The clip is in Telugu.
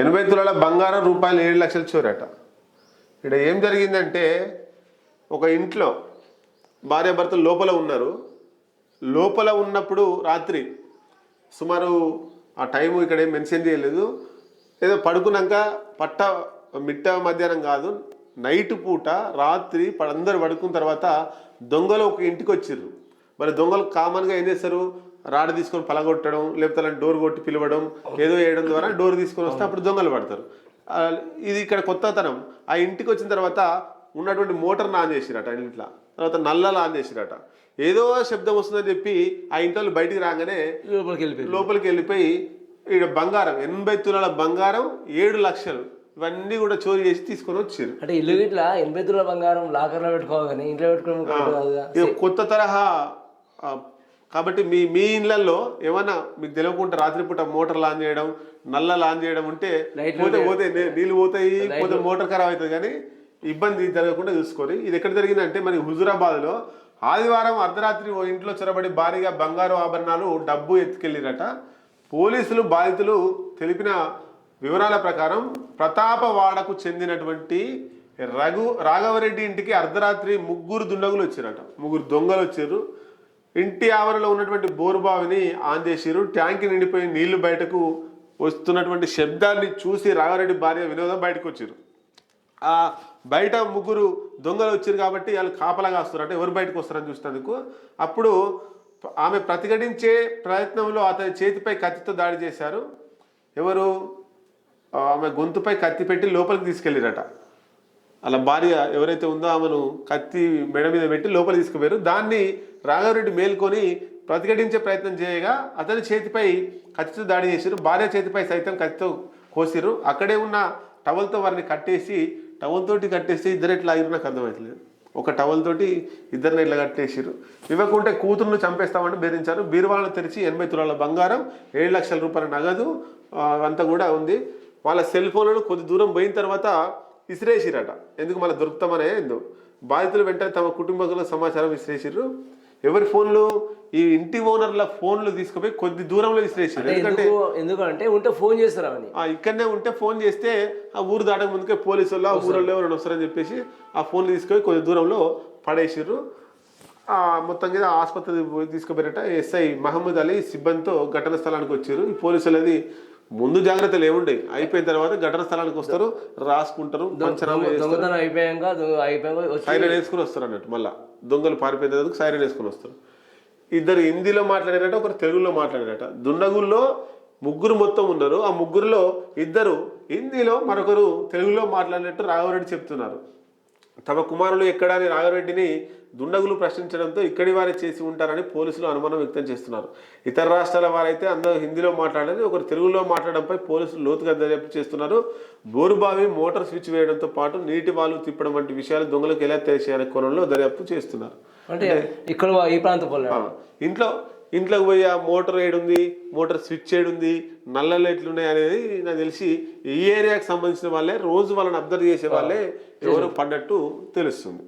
ఎనభై తులాల బంగారం రూపాయలు ఏడు లక్షలు చోరట ఇక్కడ ఏం జరిగిందంటే ఒక ఇంట్లో భార్యాభర్తలు లోపల ఉన్నారు. లోపల ఉన్నప్పుడు రాత్రి సుమారు ఆ టైం ఇక్కడ ఏం మెన్షన్ చేయలేదు. ఏదో పడుకున్నాక పట్ట మిట్ట మధ్యాహ్నం కాదు నైట్ పూట రాత్రి అందరు పడుకున్న తర్వాత దొంగలు ఒక ఇంటికి వచ్చిర్రు. మరి దొంగలు కామన్గా ఏం చేస్తారు? రాడ్ తీసుకొని పలగొట్టడం లేకపోతే అలా డోర్ కొట్టి పిలవడం ఏదో వేయడం ద్వారా డోర్ తీసుకొని వస్తే అప్పుడు దొంగలు పడతారు. ఇది ఇక్కడ కొత్తతనం. ఆ ఇంటికి వచ్చిన తర్వాత ఉన్నటువంటి మోటార్ని ఆన్ చేసిరట ఇంట్లో. తర్వాత నల్లలు ఆన్ చేసిరట. ఏదో శబ్దం వస్తుందని చెప్పి ఆ ఇంట్లో బయటికి రాగానే లోపలికి వెళ్ళిపోయి లోపలికి వెళ్ళిపోయి ఇక్కడ బంగారం ఎనభై తులాల బంగారం ఏడు లక్షలు ఇవన్నీ కూడా చోరీ చేసి తీసుకొని వచ్చారు అంటే ఇల్లు ఇట్లా ఎనభై తులాల బంగారం లాకర్లో పెట్టుకోవాలి ఇంట్లో పెట్టుకోవడం కొత్త తరహా కాబట్టి మీ మీ ఇళ్ళల్లో ఏమన్నా మీకు తెలియకుండా రాత్రిపూట మోటార్ లాన్ చేయడం నల్ల లాన్ చేయడం ఉంటే పోతే పోతే నీళ్ళు పోతాయి పోతే మోటార్ ఖరాబ్ అవుతుంది కానీ ఇబ్బంది జరగకుండా చూసుకొని ఇది ఎక్కడ జరిగిందంటే మరి హుజురాబాద్లో ఆదివారం అర్ధరాత్రి ఓ ఇంట్లో చొరబడి భారీగా బంగారు ఆభరణాలు డబ్బు ఎత్తుకెళ్ళిరట. పోలీసులు బాధితులు తెలిపిన వివరాల ప్రకారం ప్రతాపవాడకు చెందినటువంటి రఘు రాఘవరెడ్డి ఇంటికి అర్ధరాత్రి ముగ్గురు దుండగులు వచ్చారట. ముగ్గురు దొంగలు వచ్చారు ఇంటి ఆవరణలో ఉన్నటువంటి బోరుబావిని ఆన్ చేసిరు ట్యాంక్ నిండిపోయి నీళ్ళు బయటకు వస్తున్నటువంటి శబ్దాన్ని చూసి రాగారెడ్డి భార్య వినోదం బయటకు వచ్చారు ఆ బయట ముగ్గురు దొంగలు వచ్చారు కాబట్టి వాళ్ళు కాపలాగా వస్తారు. అంటే ఎవరు బయటకు వస్తారని చూసినందుకు. అప్పుడు ఆమె ప్రతిఘటించే ప్రయత్నంలో అతని చేతిపై కత్తితో దాడి చేశారు. ఎవరు? ఆమె గొంతుపై కత్తి పెట్టి లోపలికి తీసుకెళ్ళిరట. అలా భార్య ఎవరైతే ఉందో ఆమెను కత్తి మెడ మీద పెట్టి లోపల తీసుకుపోయారు. దాన్ని రాఘవరెడ్డి మేల్కొని ప్రతిఘటించే ప్రయత్నం చేయగా అతని చేతిపై కత్తితో దాడి చేశారు. భార్య చేతిపై సైతం కత్తితో కోసిరు అక్కడే ఉన్న టవల్తో వారిని కట్టేసి టవల్ తోటి కట్టేసి ఇద్దరు ఎట్లా ఆగిరు నాకు అర్థమవుతలేదు. ఒక టవల్ తోటి ఇద్దరిని ఇట్లా కట్టేసిరు ఇవ్వకుంటే కూతురును చంపేస్తామని బెదిరించారు. బీరువాలను తెరిచి ఎనభై తులాల బంగారం ఏడు లక్షల రూపాయల నగదు అంతా కూడా ఉంది. వాళ్ళ సెల్ ఫోన్లను కొద్ది దూరం పోయిన తర్వాత విసిరేసిరట. ఎందుకు మళ్ళీ దొరుకుతామనే ఎందు. బాధితులు వెంటనే తమ కుటుంబకుల సమాచారం విసిరేసిర్రు. ఎవరి ఫోన్లు? ఈ ఇంటి ఓనర్ల ఫోన్లు తీసుకుపోయి కొద్ది దూరంలో విసిరేసారు ఎందుకంటే ఎందుకు ఎందుకంటే ఉంటే ఫోన్ చేస్తారు అవని ఇక్కడనే ఉంటే ఫోన్ చేస్తే ఆ ఊరు దాటక ముందుకే పోలీసు వాళ్ళు ఆ ఊరిలో ఎవరైనా వస్తారని చెప్పేసి ఆ ఫోన్లు తీసుకొని కొద్ది దూరంలో పడేసిర్రు. ఆ మొత్తం మీద ఆసుపత్రి పోయి తీసుకుపోయారట ఎస్ఐ మహమ్మద్ అలీ సిబ్బందితో ఘటన స్థలానికి వచ్చారు ఈ పోలీసులు అది ముందు జాగ్రత్తలు ఏముండే అయిపోయిన తర్వాత ఘటన స్థలానికి వస్తారు రాసుకుంటారు దొంగతనం అయిపోయాక సైరన్ వేసుకుని వస్తారు అన్నట్టు మళ్ళా. దొంగలు పారిపోయినందుకు సైరన్ వేసుకుని వస్తారు. ఇద్దరు హిందీలో మాట్లాడారట ఒకరు తెలుగులో మాట్లాడారట. దుండగుల్లో ముగ్గురు మొత్తం ఉన్నారు. ఆ ముగ్గురులో ఇద్దరు హిందీలో మరొకరు తెలుగులో మాట్లాడినట్టు రాఘవరెడ్డి చెప్తున్నారు. తమ కుమారులు ఎక్కడా అని రాఘవరెడ్డిని దుండగులు ప్రశ్నించడంతో ఇక్కడి వారే చేసి ఉంటారని పోలీసులు అనుమానం వ్యక్తం చేస్తున్నారు. ఇతర రాష్ట్రాల వారైతే అందరూ హిందీలో మాట్లాడేది ఒకరు తెలుగులో మాట్లాడడంపై పోలీసులు లోతుగా దర్యాప్తు చేస్తున్నారు. బోరుబావి మోటార్ స్విచ్ వేయడంతో పాటు నీటి వాల్వ్ తిప్పడం వంటి విషయాలు దొంగలకు ఎలా తెలిసాయనే కోణంలో దర్యాప్తు చేస్తున్నారు. అంటే ఇక్కడ ఈ ప్రాంత పోలే ఆ, ఇంట్లో ఇంట్లోకి పోయి ఆ మోటార్ ఏడుంది మోటార్ స్విచ్ ఏడుంది నల్ల లైట్లు ఉన్నాయి అనేది నాకు తెలిసి ఈ ఏరియాకి సంబంధించిన వాళ్ళే రోజు వాళ్ళని అబ్జర్వ్ చేసే వాళ్ళే ఎవరు పడ్డట్టు తెలుస్తుంది.